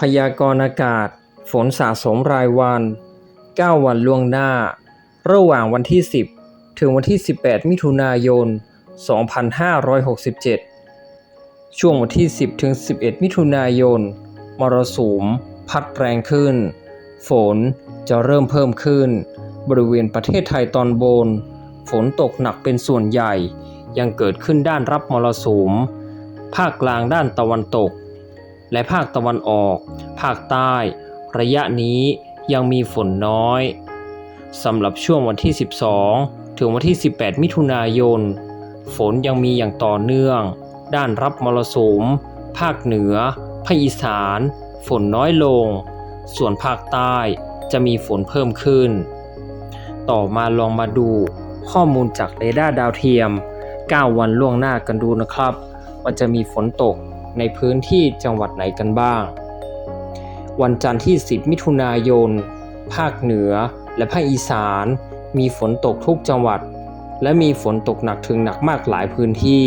พยากรณ์อากาศ ฝนสะสมรายวัน 9 วันล่วงหน้า ระหว่างวันที่ 10 ถึงวันที่ 18 มิถุนายน 2567 ช่วงวันที่ 10 ถึง 11 มิถุนายน มรสุม พัดแรงขึ้น ฝนจะเริ่มเพิ่มขึ้น บริเวณประเทศไทยตอนบน ฝนตกหนักเป็นส่วนใหญ่ ยังเกิดขึ้นด้านรับมรสุม ภาคกลางด้านตะวันตก และภาคตะวันออก ภาคใต้ ระยะนี้ยังมีฝนน้อยสำหรับช่วงวันที่ 12 ถึงวันที่ 18 มิถุนายน ฝนยังมีอย่างต่อเนื่อง ด้านรับมรสุม ภาคเหนือ ภาคอีสาน ฝนน้อยลง ส่วนภาคใต้จะมีฝนเพิ่มขึ้น ต่อมาลองมาดูข้อมูลจากเรดาร์ดาวเทียม 9 วันล่วงหน้ากันดูนะครับ ว่าจะมีฝนตก ในพื้นที่จังหวัดไหนกันบ้าง วันจันทร์ที่ 10 มิถุนายน ภาคเหนือและภาคอีสาน มีฝนตกทุกจังหวัด และมีฝนตกหนักถึงหนักมากหลายพื้นที่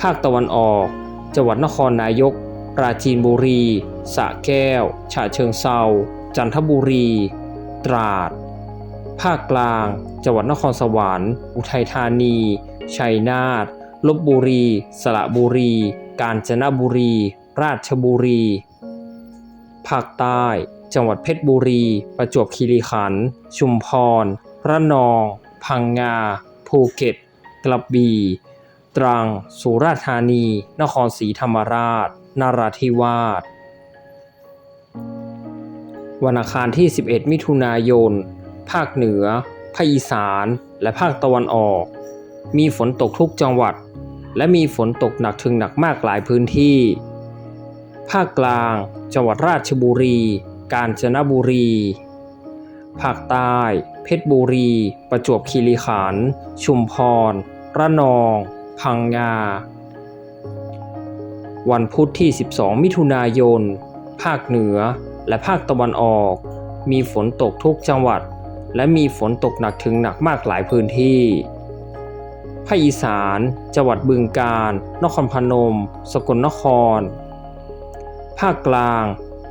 ภาคตะวันออก จังหวัดนครนายก ปราจีนบุรีสระแก้ว ฉะเชิงเซาจันทบุรี ตราด ภาคกลาง จังหวัดนครสวรรค์ อุทัยธานี ชัยนาท ลบบุรี สระบุรี กาญจนบุรี ราชบุรี ภาคใต้ จังหวัดเพชรบุรี ประจวบคีรีขันธ์ ชุมพร ระนอง พังงา ภูเก็ต กระบี่ ตรัง สุราษฎร์ธานี นครศรีธรรมราช นราธิวาส วันอังคารที่ 11 มิถุนายน ภาคเหนือ ภาคอีสาน และภาคตะวันออกมีฝนตกทุกจังหวัด และมีฝนตกหนักถึงหนักมากหลายพื้นที่ ภาคกลาง จังหวัดราชบุรี กาญจนบุรี ภาคใต้ เพชรบุรี ประจวบคีรีขันธ์ ชุมพร ระนอง พังงา วันพุธที่ 12 มิถุนายน ภาคเหนือและภาคตะวันออก มีฝนตกทุกจังหวัด และมีฝนตกหนักถึงหนักมากหลายพื้นที่ ภาคอีสาน จังหวัดบึงกาฬ นครพนม สกลนคร ภาคกลาง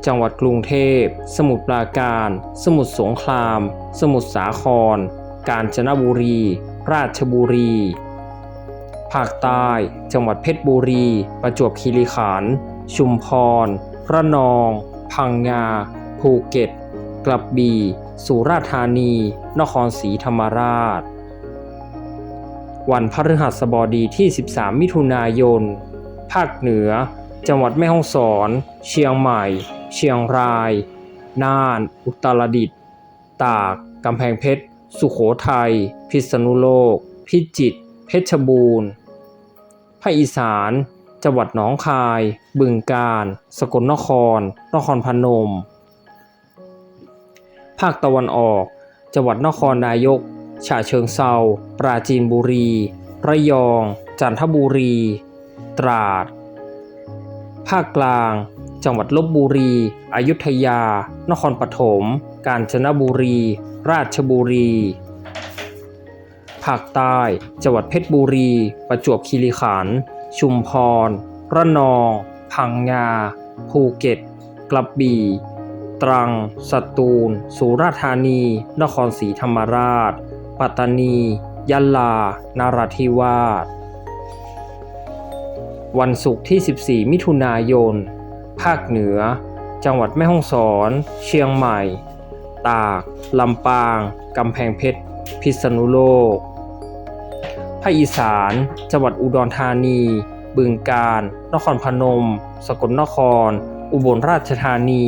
จังหวัดกรุงเทพ สมุทรปราการ สมุทรสงคราม สมุทรสาคร กาญจนบุรี ราชบุรี ภาคใต้ จังหวัดเพชรบุรี ประจวบคีรีขันธ์ ชุมพร ระนอง พังงา ภูเก็ต กระบี่ สุราษฎร์ธานี นครศรีธรรมราช วันพฤหัสบดีที่ 13 มิถุนายน ภาคเหนือ จังหวัดแม่ฮ่องสอน เชียงใหม่ เชียงราย น่าน อุตรดิตถ์ ตาก กำแพงเพชร สุโขทัย พิษณุโลก พิจิตร เพชรบูรณ์ ภาคอีสาน จังหวัดหนองคาย บึงกาฬ สกลนคร นครพนม ภาคตะวันออก จังหวัดนครนายก ฉะเชิงเซาปราจีนบุรี ระยอง จันทบุรี ตราด ภาคกลาง จังหวัดลบบุรี อยุธยา นครปฐม กาญจนบุรี ราชบุรี ภาคใต้ จังหวัดเพชรบุรี ประจวบคีรีขันธ์ ชุมพร ระนอง พังงา ภูเก็ต กระบี่ ตรัง สตูล สุราษฎร์ธานี นครศรีธรรมราช ปัตตานี ยะลานราธิวาส วันศุกร์ที่ 14 มิถุนายน ภาคเหนือ จังหวัดแม่ฮ่องสอน เชียงใหม่ ตาก ลำปาง กำแพงเพชร พิษณุโลก ภาคอีสาน จังหวัดอุดรธานี บึงกาฬ นครพนม สกลนคร อุบลราชธานี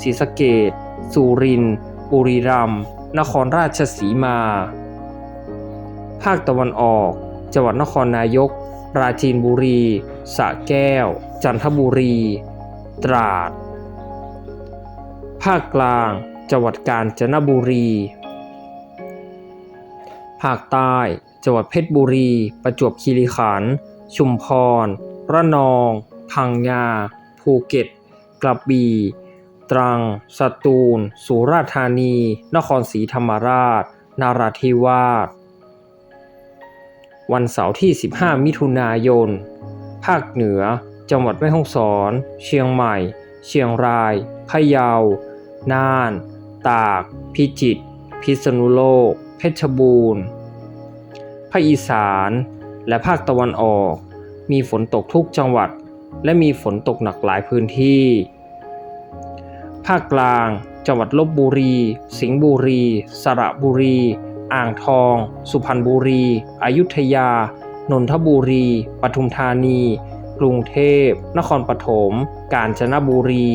ศรีสะเกษสุรินทร์บุรีรัมย์นครราชสีมา ภาคตะวันออก จังหวัดนครนายก ปราจีนบุรีสระแก้ว จันทบุรี ตราด ภาคกลาง จังหวัดกาญจนบุรี ภาคใต้ จังหวัดเพชรบุรี ประจวบคีรีขันธ์ ชุมพร ระนอง พังงา ภูเก็ต กระบี่ ตรัง สตูล สุราษฎร์ธานี นครศรีธรรมราช นาราธิวาส วันเสาร์ที่ 15 มิถุนายน ภาคเหนือ จังหวัดแม่ฮ่องสอน เชียงใหม่ เชียงราย พะเยา น่าน ตาก พิจิตร พิษณุโลก เพชรบูรณ์ ภาคอีสาน และภาคตะวันออก มีฝนตกทุกจังหวัด และมีฝนตกหนักหลายพื้นที่ ภาคกลาง จังหวัดลบบุรี สิงห์บุรี สระบุรี อ่างทอง สุพรรณบุรี อยุธยา นนทบุรี ปทุมธานี กรุงเทพ นครปฐม กาญจนบุรี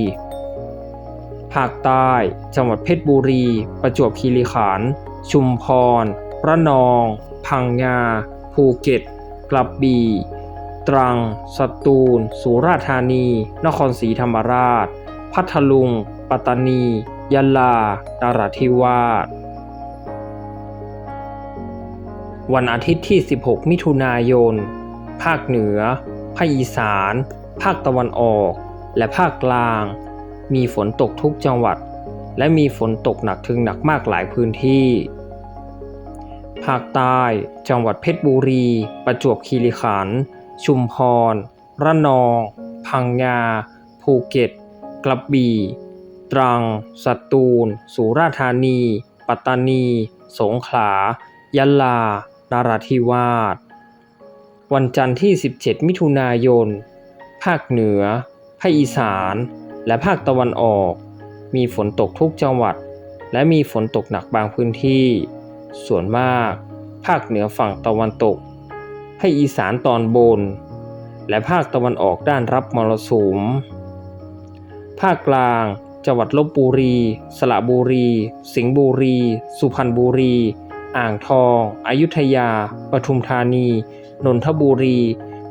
ภาคใต้ จังหวัดเพชรบุรี ประจวบคีรีขันธ์ ชุมพร ระนอง พังงา ภูเก็ต กระบบี่ ตรัง สตูล สุราษฎร์ธานี นครศรีธรรมราช พัทลุง ปัตตานี ยะลา นราธิวาส วันอาทิตย์ที่ 16 มิถุนายน ภาคเหนือ ภาคอีสาน ภาคตะวันออก และภาคกลาง มีฝนตกทุกจังหวัด และมีฝนตกหนักถึงหนักมากหลายพื้นที่ ภาคใต้ จังหวัดเพชรบุรี ประจวบคีรีขันธ์ ชุมพร ระนอง พังงา ภูเก็ต กระบี่ ตรัง สตูล สุราษฎร์ธานี ปัตตานี สงขลา ยะลานราธิวาส วันจันทร์ที่ 17 มิถุนายน ภาคเหนือ ภาคอีสาน และภาคตะวันออก มีฝนตกทุกจังหวัด และมีฝนตกหนักบางพื้นที่ ส่วนมาก ภาคเหนือฝั่งตะวันตก ภาคอีสานตอนบน และภาคตะวันออกด้านรับมรสุม ภาคกลาง จังหวัดลบบุรี สระบุรี สิงห์บุรี สุพรรณบุรี อ่างทอง อยุธยา ปทุมธานี นนทบุรี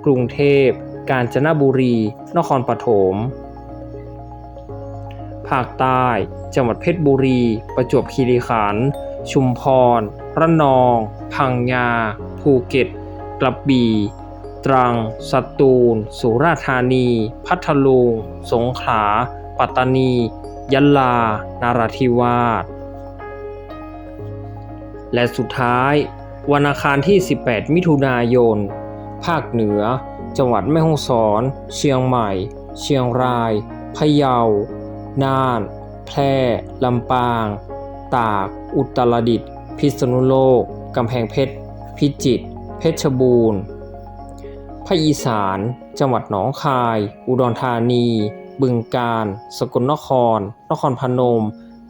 กรุงเทพ กาญจนบุรี นครปฐม ภาคใต้ จังหวัดเพชรบุรี ประจวบคีรีขันธ์ ชุมพร ระนอง พังงา ภูเก็ต กระบี่ ตรัง สตูล สุราษฎร์ธานี พัทลุง สงขลา ปัตตานี ยะลา นาราธิวาส และสุดท้าย วันอังคารที่ 18 มิถุนายน ภาคเหนือ จังหวัดแม่ฮ่องสอน เชียงใหม่ เชียงราย พะเยา น่าน แพร่ ลำปาง ตาก อุตรดิตถ์ พิษณุโลก กำแพงเพชร พิจิตร เพชรบูรณ์ภาคอีสาน จังหวัดหนองคาย อุดรธานี บึงกาฬ สกลนคร นครพนม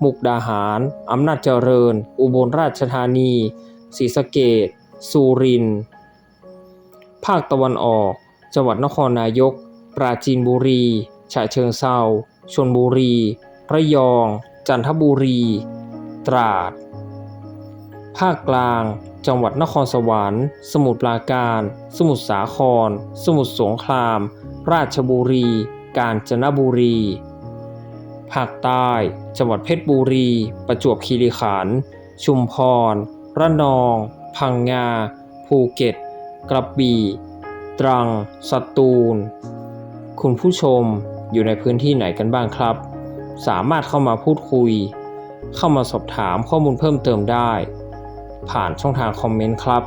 มุกดาหาร อำนาจเจริญ อุบลราชธานี ศรีสะเกษสุรินทร์ ภาคตะวันออก จังหวัดนครนายก ปราจีนบุรี ฉะเชิงเซาชลบุรี ระยอง จันทบุรี ตราด ภาคกลาง จังหวัดนครสวรรค์ สมุทรปราการ สมุทรสาคร สมุทรสงคราม ราชบุรี กาญจนบุรี ภาคใต้ จังหวัดเพชรบุรี ประจวบคีรีขันธ์ ชุมพร ระนอง พังงา ภูเก็ต กระบี่ ตรัง สตูล คุณผู้ชมอยู่ในพื้นที่ไหนกันบ้างครับ สามารถเข้ามาพูดคุย เข้ามาสอบถามข้อมูลเพิ่มเติมได้ ผ่านช่องทางคอมเมนต์ครับ